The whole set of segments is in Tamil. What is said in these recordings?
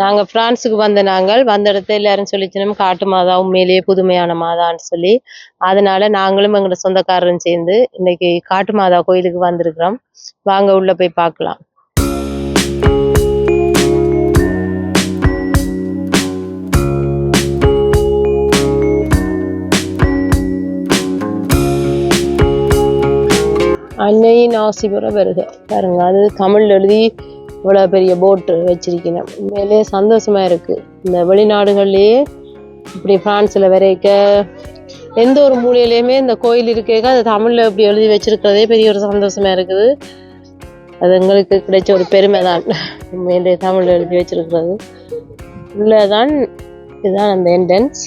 நாங்க பிரான்ஸுக்கு வந்த நாங்கள் வந்த இடத்துல எல்லாரும் சொல்லிச்சினோம் காட்டு மாதா உண்மையிலேயே புதுமையான மாதான்னு சொல்லி. அதனால நாங்களும் எங்களோட சொந்தக்காரரும் சேர்ந்து இன்னைக்கு காட்டு மாதா கோயிலுக்கு வந்திருக்கிறோம். வாங்க உள்ள போய் பார்க்கலாம். அன்னையின் ஆசிபுர வருக பாருங்க அது தமிழ்ல எழுதி இவ்வளோ பெரிய போட்டு வச்சிருக்கணும் உண்மையிலே சந்தோஷமாக இருக்குது இந்த வெளிநாடுகள்லேயே இப்படி ஃப்ரான்ஸில் வரைக்க எந்த ஒரு மூலையிலையுமே இந்த கோயில் இருக்கேக்க அது தமிழில் இப்படி எழுதி வச்சுருக்கிறதே பெரிய ஒரு சந்தோஷமாக இருக்குது. அது எங்களுக்கு கிடைச்ச ஒரு பெருமை தான் உண்மையிலே தமிழில் எழுதி வச்சுருக்கறது. உள்ளே தான் இதுதான் அந்த என்ட்ரன்ஸ்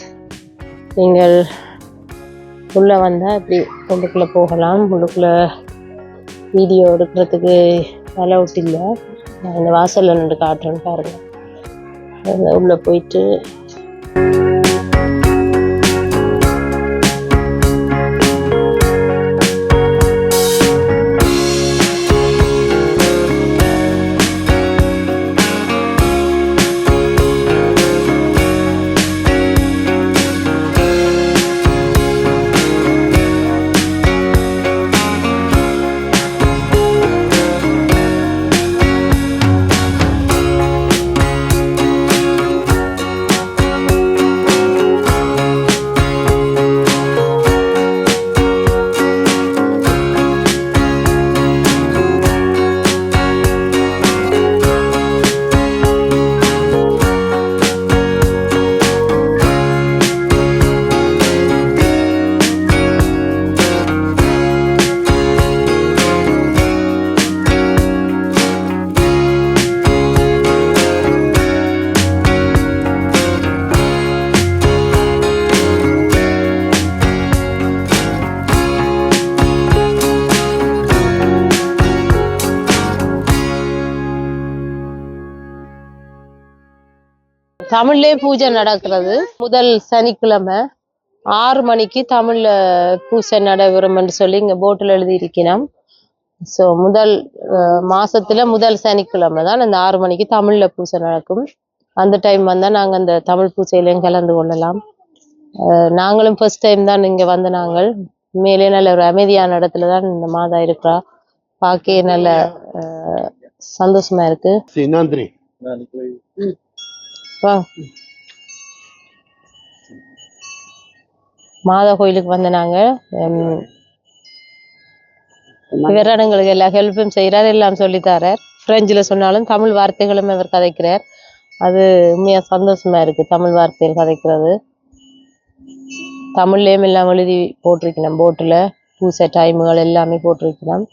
நீங்கள் உள்ளே வந்தால் இப்படி உள்ளுக்குள்ளே போகலாம். உள்ளுக்குள்ளே வீடியோ எடுக்கிறதுக்கு அலவுட் இல்லை நான் இந்த வாசலில் நின்று காட்டுறேன்னு பாருங்கள் உள்ளே போயிட்டு தமிழ்லயே பூஜை நடக்கிறது. முதல் சனிக்கிழமை ஆறு மணிக்கு தமிழ்ல பூஜை நடைபெறும்னு சொல்லி இங்க போட்டில் எழுதி இருக்கணும் ஸோ முதல் மாசத்துல முதல் சனிக்கிழமை தான் அந்த ஆறு மணிக்கு தமிழ்ல பூஜை நடக்கும். அந்த டைம் வந்தா நாங்க அந்த தமிழ் பூஜையிலையும் கலந்து கொள்ளலாம். அஹ், நாங்களும் ஃபர்ஸ்ட் டைம் தான் இங்க வந்த நாங்கள். மேலே நல்ல ஒரு அமைதியான இடத்துல தான் இந்த மாதா இருக்கிறா. பார்க்க நல்ல சந்தோஷமா இருக்கு. Nandri. வா. மாதா கோயிலுக்கு வந்த நாங்க உம், எல்லா ஹெல்ப்பும் செய்கிறார் எல்லாம் சொல்லித் தரார். சொன்னாலும் தமிழ் வார்த்தைகளும் இவர் கதைக்கிறார். அது உண்மையா சந்தோஷமா இருக்கு தமிழ் வார்த்தைகள் கதைக்கிறது. தமிழ்லேயும் எல்லாம் எழுதி போட்டிருக்கணும் போட்டில் பூசை டைமுகள் எல்லாமே போட்டிருக்கணும்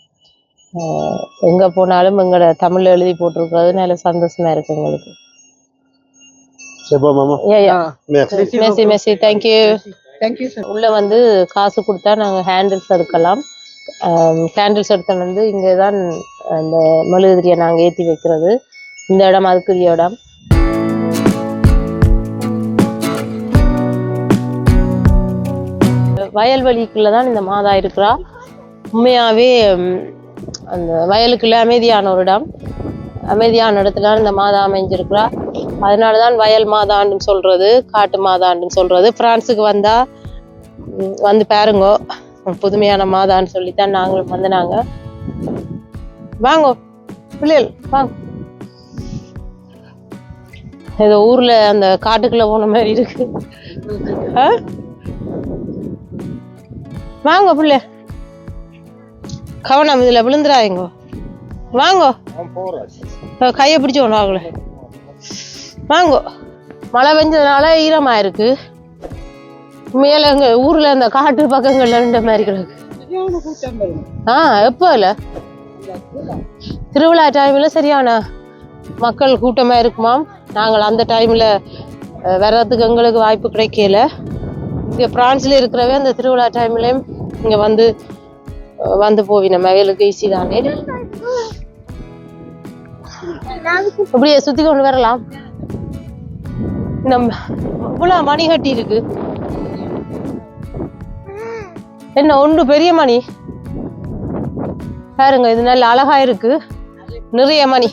ஆஹ் எங்க போனாலும் எங்களோட தமிழ்ல எழுதி போட்டிருக்கிறது நல்ல சந்தோஷமா இருக்கு எங்களுக்கு. Messi Messi thank you Thank you, sir. உள்ள வந்து காசு கொடுத்தா நாங்க ஹேண்டில்ஸ் எடுக்கலாம். கேண்டில்ஸ் எடுத்து வந்து இங்கே தான் அந்த மெழுகுதிரியை நாங்க ஏத்தி வைக்கிறது. இந்த இடம் அதுக்குரிய இடம். வயல்வெளிக்குள்ள தான் இந்த மாதா இருக்கிறா. உண்மையாவே ம், அந்த வயலுக்குள்ள அமைதியான ஒரு இடம். அமைதியான இடத்துல இந்த மாதா அமைஞ்சிருக்கிறா. அதனாலதான் வயல் மாதான்னு சொல்றது காட்டு மாதான்னு சொல்றது. பிரான்ஸுக்கு வந்தா ம், வந்து பாருங்கோ. புதுமையான மாதான்னு சொல்லித்தான் நாங்களும் வந்து நாங்க வாங்கோ பிள்ளைகள் வாங்க. ஏதோ ஊர்ல அந்த காட்டுக்குள்ள போன மாதிரி இருக்கு? வாங்க பிள்ளை. கவனம் இதுல விழுந்துடாதீங்கோ வாங்கோ. கையை பிடிச்சு கொண்டு வாங்களே. வாங்கோ. மழை பெஞ்சதுனால ஈரமாக இருக்கு மேலே எங்கள் ஊரில் இந்த காட்டு பக்கங்கள்ல இருந்த மாதிரி கிடக்கு. ஆ எப்போ இல்லை? திருவிழா டைமில் சரியான மக்கள் கூட்டமாக இருக்குமாம். நாங்கள் அந்த டைமில் வர்றதுக்கு எங்களுக்கு வாய்ப்பு கிடைக்கல. இங்கே பிரான்ஸில் இருக்கிறவே அந்த திருவிழா டைம்லேயும் இங்கே வந்து வந்து போவின மகளுக்கு ஈஸி தானே. இப்படியே சுற்றி கொண்டு வரலாம். நம்ம இவ்வளோ மணி கட்டி இருக்கு என்ன ஒன்று பெரிய மணி? பாருங்க இது நல்ல அழகா இருக்கு. நிறைய மணி.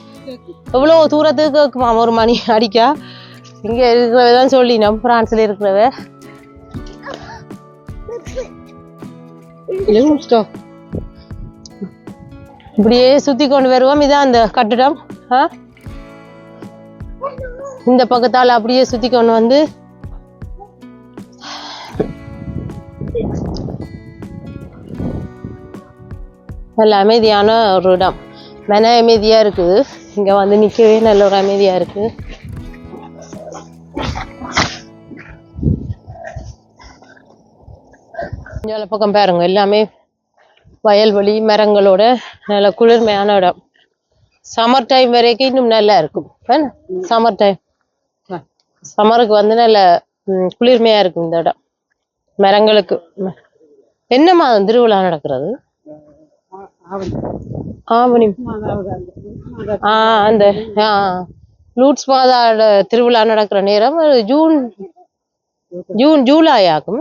எவ்வளோ தூரத்துக்கு கேட்குமா ஒரு மணி அடிக்கா? இங்கே இருக்கிறவ தான் சொல்லினோம் பிரான்ஸில் இருக்கிறவ. இப்படியே சுற்றி கொண்டு வருவோம். இதான் அந்த கட்டிடம். ஆ? இந்த பக்கத்தால் அப்படியே சுத்தி கொண்டு வந்து. நல்ல அமைதியான ஒரு இடம். மன அமைதியா இருக்குது இங்க வந்து நிக்கவே நல்ல ஒரு அமைதியா இருக்கு. இந்த பக்கம் பாருங்க எல்லாமே வயல்வெளி மரங்களோட நல்ல குளிர்மையான இடம். சம்மர் டைம் வரைக்கும் இன்னும் நல்லா இருக்கும். சம்மர் டைம் சம்மருக்கு வந்து நல்ல குளிர்மையா இருக்கும் இந்த இடம். மரங்களுக்கு என்ன மாதம் திருவிழா நடக்கிறது? ஆவணி. ஆ அந்த ஆ. லூட்ஸ் மாதா திருவிழா நடக்கிற நேரம் ஜூன் ஜூன் ஜூலை ஆகும்.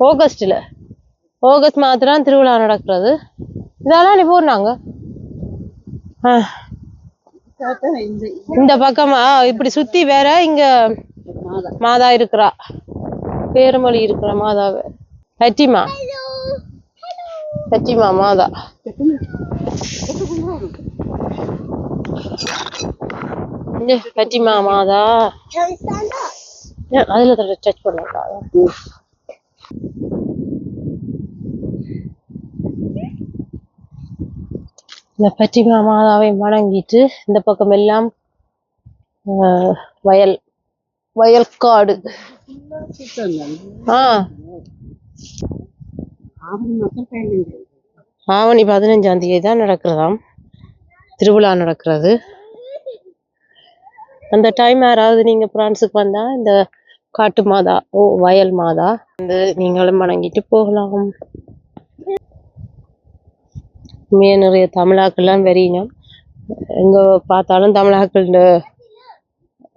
ஆகஸ்ட்ல. ஆகஸ்ட் மாதம் திருவிழா நடக்கிறது. இதெல்லாம் நீ போடுறாங்க? ஆ. இந்த பக்கமா? இப்படி சுத்தி வேற இங்க மாதா இருக்கிறா. பேருமொழி இருக்கிற மாதாவை. பட்டிமா பட்டிமா மாதா. பட்டிமா மாதா. அதுல டச் பண்ணக்கூடாது இந்த பட்டிமா மாதாவை வணங்கிட்டு இந்த பக்கம் எல்லாம் ஆஹ், வயல் காடு ஆ. ஆவணி பதினஞ்சாம் தேதி தான் நடக்கிறதாம். திருவிழா நடக்கிறது. அந்த டைம் யாராவது நீங்க பிரான்ஸுக்கு வந்தா இந்த காட்டு மாதா ஓ வயல் மாதா வந்து நீங்களும் வணங்கிட்டு போகலாம். உண்மையாக நிறைய தமிழாக்கள்லாம் வெறியினோம் எங்க பார்த்தாலும் தமிழாக்கள்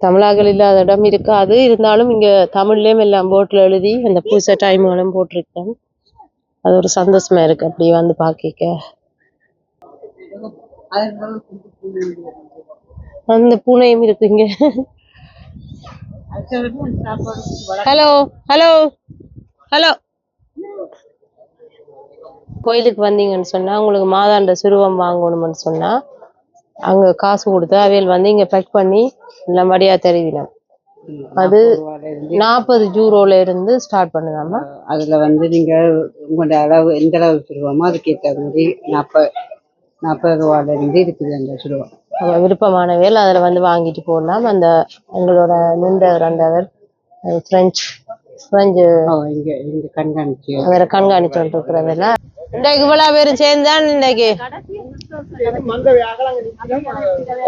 தமிழாக்கள் இல்லாத இடம் இருக்காது. இருந்தாலும் இங்க தமிழ்லயும் எல்லாம் போட்டில் எழுதி அந்த பூசை டைம்களும் போட்டிருக்கேன். அது ஒரு சந்தோஷமா இருக்கு அப்படி வந்து பார்க்க அந்த பூனையும் இருக்கு இங்க. ஹலோ ஹலோ ஹலோ கோயிலுக்கு வந்தீங்கன்னு சொன்னா உங்களுக்கு மாதாண்ட சுருவம் வாங்கணும்னு சொன்னா அங்க காசு கொடுத்து அவையில் வந்து இங்க பேக் பண்ணி நல்லபடியா தருவினோம். அது நாற்பது ஜூரோல இருந்து ஸ்டார்ட் பண்ணுதாமா அதுல வந்து நீங்க உங்களோட அளவு எந்த அளவு சுருவமோ அதுக்கேற்ற மாதிரி நாற்பது நாற்பது ரூபால இருந்து இருக்குது அந்த சுருவம். அவங்க விருப்பமானவையில் அதில் வந்து வாங்கிட்டு போடலாம் அந்த எங்களோட நின்றவர் அந்தவர் ஃப்ரெஞ்சு ஃப்ரெஞ்சு இங்க இங்க கண்காணிச்சு. அவரை கண்காணிச்சு இருக்கிறதில்ல இன்றைக்கு இவ்வளோ பேரும் சேர்ந்தான் இன்றைக்கு.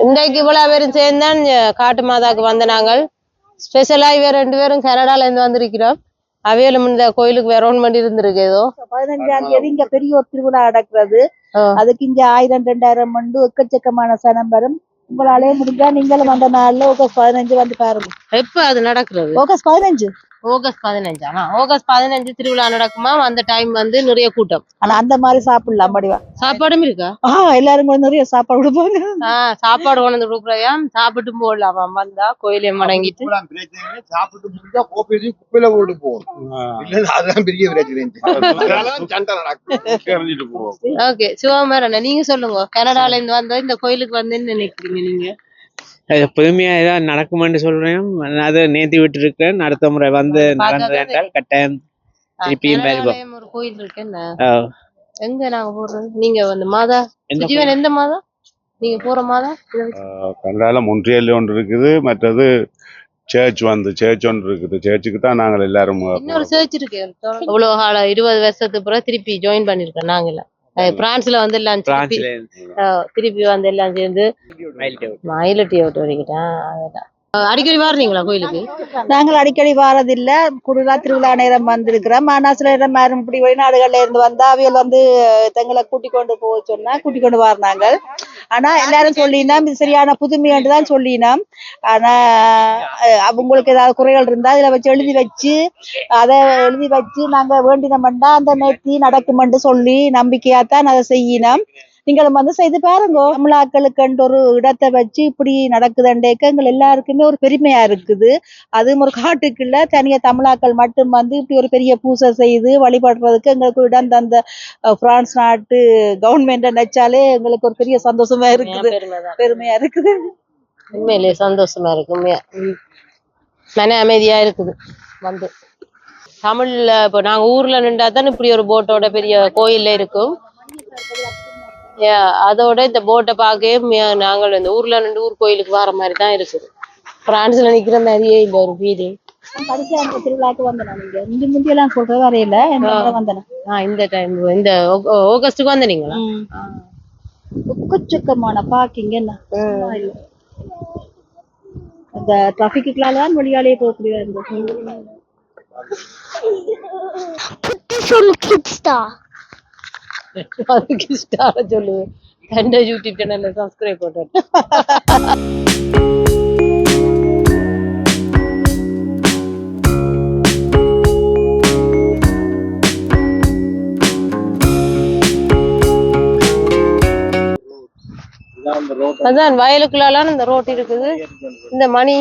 இன்றைக்கு இவ்வளோ பேரும் சேர்ந்தான் காட்டு மாதாக்கு வந்த நாங்கள். ஸ்பெஷலாக இவ ரெண்டு பேரும் கனடால இருந்து வந்திருக்கிறோம். அவையிலும் இந்த கோயிலுக்கு வெரோன்மெண்ட் இருந்திருக்கு ஏதோ. பதினஞ்சாம் தேதி இங்க பெரிய ஒரு திருவிழா நடக்கிறது. அதுக்கு இங்க ஆயிரம் ரெண்டாயிரம் மண்டு எக்கச்சக்கமான சனம் வரும். உங்களாலே முடிஞ்சா நீங்களும் அந்த நாள்ல ஆகஸ்ட் பதினஞ்சு வந்து பாருங்க. எப்போ அது நடக்கிறது? ஆகஸ்ட் பதினஞ்சு. ஆகஸ்ட் பதினஞ்சா. ஆகஸ்ட் பதினஞ்சு திருவிழா நடக்குமா? அந்த டைம் வந்து நிறைய கூட்டம். ஆனா அந்த மாதிரி சாப்பிடலாம் படிவா சாப்பாடும் இருக்கா? ஆஹ் எல்லாரும் கூட நிறைய சாப்பாடு கொடுப்பாங்க. ஆஹ் சாப்பாடு கொண்டு வந்து கொடுக்குறவையா சாப்பிட்டு போடலாம்? வந்தா கோயிலையும் இல்லை. சாப்பிட்டு முடிஞ்சா கோப்பை குப்பையில போட்டு இல்லைன்னா அதுதான் பெரிய பிரச்சனை போவோம். ஓகே சிவகுமாரண்ணா நீங்க சொல்லுங்க. கனடால இருந்து வந்தா இந்த கோயிலுக்கு வந்து நினைக்கிறீங்க நீங்க? அது புதுமையா ஏதாவது நடக்குமென்று சொல்றேன். அதை நேத்தி விட்டு இருக்கேன் அடுத்த முறை வந்து நடந்தது என்றால் கட்டாயம் திருப்பியும் வருவோம். ஒரு கோயில் இருக்கு என்ன? ஆஹ் எங்க நாங்க போடுறது நீங்க வந்து மாதா? எந்த மாதா? நீங்க போற மாதா? கனடால மொன்ட்ரியல் ஒன்று இருக்குது. மற்றது சர்ச் வந்து சர்ச் ஒன்று இருக்குது. சர்ச்சுக்கு தான் நாங்கள் எல்லாரும் இன்னொரு சர்ச் இருக்கு. இவ்வளவு காலம் இருபது வருஷத்துக்கு பிறகு திருப்பி ஜாயின் பண்ணிருக்கோம் நாங்கள பிரான்ஸ்ல வந்து எல்லாம் திருப்பி பிரான்ஸ்ல ஆஹ் திருப்பி வந்து எல்லாம் சேர்ந்து மயிலட்டி விட்டு வரைக்கிட்டேன் ஆஹ் அடிக்கடி வர்றீங்களா கோயிலுக்கு? நாங்கள் அடிக்கடி வாரதில்ல. கூடுதலா திருவிழா நேரம் வந்திருக்கிறோம். ஆனா சில நேரம் யாரும் இப்படி வெளிநாடுகள்ல இருந்து வந்தா அவியல் வந்து தங்களை கூட்டிக் கொண்டு போக சொன்னா கூட்டிக் கொண்டு வரணாங்க ஆனா எல்லாரும் சொல்லினோம் இது சரியான புதுமைன்னு தான் சொல்லினோம். ஆனா அவங்களுக்கு ஏதாவது குறைகள் இருந்தா அதுல வச்சு எழுதி வச்சு அதை எழுதி வச்சு நாங்க வேண்டினோம்னா அந்த நேர்த்தி நடக்குமென்று சொல்லி நம்பிக்கையா தான் அதை செய்யினோம். நீங்களும் வந்து செய்து பாருங்க. தமிழாக்களுக்கு ஒரு இடத்தை வச்சு இப்படி நடக்குதுண்டேக்க எங்கள் எல்லாருக்குமே ஒரு பெருமையா இருக்குது. அதுவும் ஒரு காட்டுக்குள்ள தனியா தமிழாக்கள் மட்டும் வந்து இப்படி ஒரு பெரிய பூசை செய்து வழிபடுறதுக்கு எங்களுக்கு இடம் தந்த பிரான்ஸ் நாட்டு கவர்மெண்ட் நினைச்சாலே எங்களுக்கு ஒரு பெரிய சந்தோஷமா இருக்குது. பெருமையா இருக்குது. உண்மையிலேயே சந்தோஷமா இருக்கு உண்மையா. மன அமைதியா இருக்குது வந்து. தமிழ்ல இப்போ நாங்க ஊர்ல நின்றா தான் இப்படி ஒரு போட்டோட பெரிய கோயில்ல இருக்கும். அதோட இந்த போட்டை பார்க்கவே நாங்கள் இந்த ஊர்ல நின்று ஊர் கோயிலுக்கு வர மாதிரி தான் இருக்குது. பிரான்ஸ்ல நிக்கிற மாதிரியே இல்லை ஒரு ஃபீலிங் அந்த திருவிழாக்கு வந்தேன் நீங்க இந்த முந்தி எல்லாம் சொல்ற வரையில வந்தேன். ஆ இந்த டைம் இந்த ஆக- ஆகஸ்டுக்கு வந்தீங்களா எக்கச்சக்கமான பார்க்கிங் என்ன. அந்த டிராபிக்குலாம் தான் வழியாலே போகக்கூடிய இருந்தது அதுக்கு ஸ்டார சொல்லு. கண்ட யூடியூப் சேனல்ல சப்ஸ்கிரைப் போட்டு அதான் வயலுக்குள்ளால இந்த ரோட் இருக்குது. இந்த மணி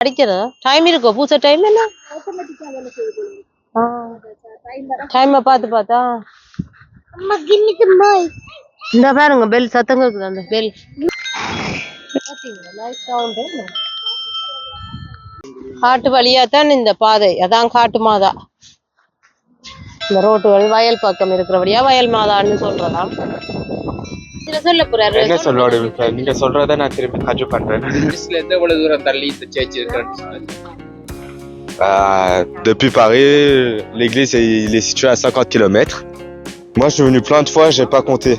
அடிக்கிறதா? டைம் இருக்கோ? பூச டைம் என்ன? டைம் பார்த்து பார்த்தா? இந்த பாருங்க பெல் சத்தம் இருக்குது அந்த பெல் காட்டு வழியா தான் இந்த பாதை. அதான் காட்டு மாதா. இந்த ரோட்டுகள் வயல் பக்கம் இருக்கிறபடியா வயல் மாதான்னு சொல்றதாம் இதுல சொல்ல போறாரு. என்ன நீங்க சொல்றத நான் திருப்பி கஜு பண்றேன். எவ்வளவு தூரம் தள்ளி இந்த சேர்ச்சி இருக்கிறேன்னு Euh, depuis Paris, l'église est- il est situé à 50 km. Moi, je suis venu plein de fois, j'ai pas compté.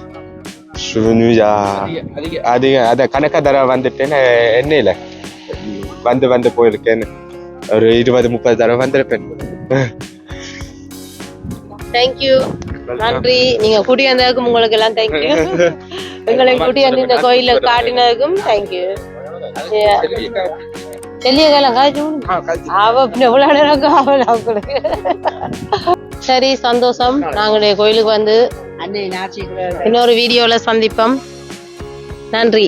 Je suis venu il y a அதிக அதிக அது அத கணக்க தடவை வந்துட்டேன்னு எண்ணெயில வந்து வந்து போயிருக்கேன்னு ஒரு இருபது முப்பது தடவை வந்திருப்பேன் தேங்க்யூ நன்றி நீங்க கூட்டி வந்ததுக்கும் உங்களுக்கு எல்லாம் தேங்க்யூ எங்களை கூட்டி வந்து இந்த கோயில காட்டினதுக்கும் தேங்க்யூ தெளிய காலம் காய்ச்சி அவ நேரம் காவல் அவங்களுக்கு சரி சந்தோஷம் நாங்களுடைய கோயிலுக்கு வந்து இன்னொரு வீடியோல சந்திப்போம் நன்றி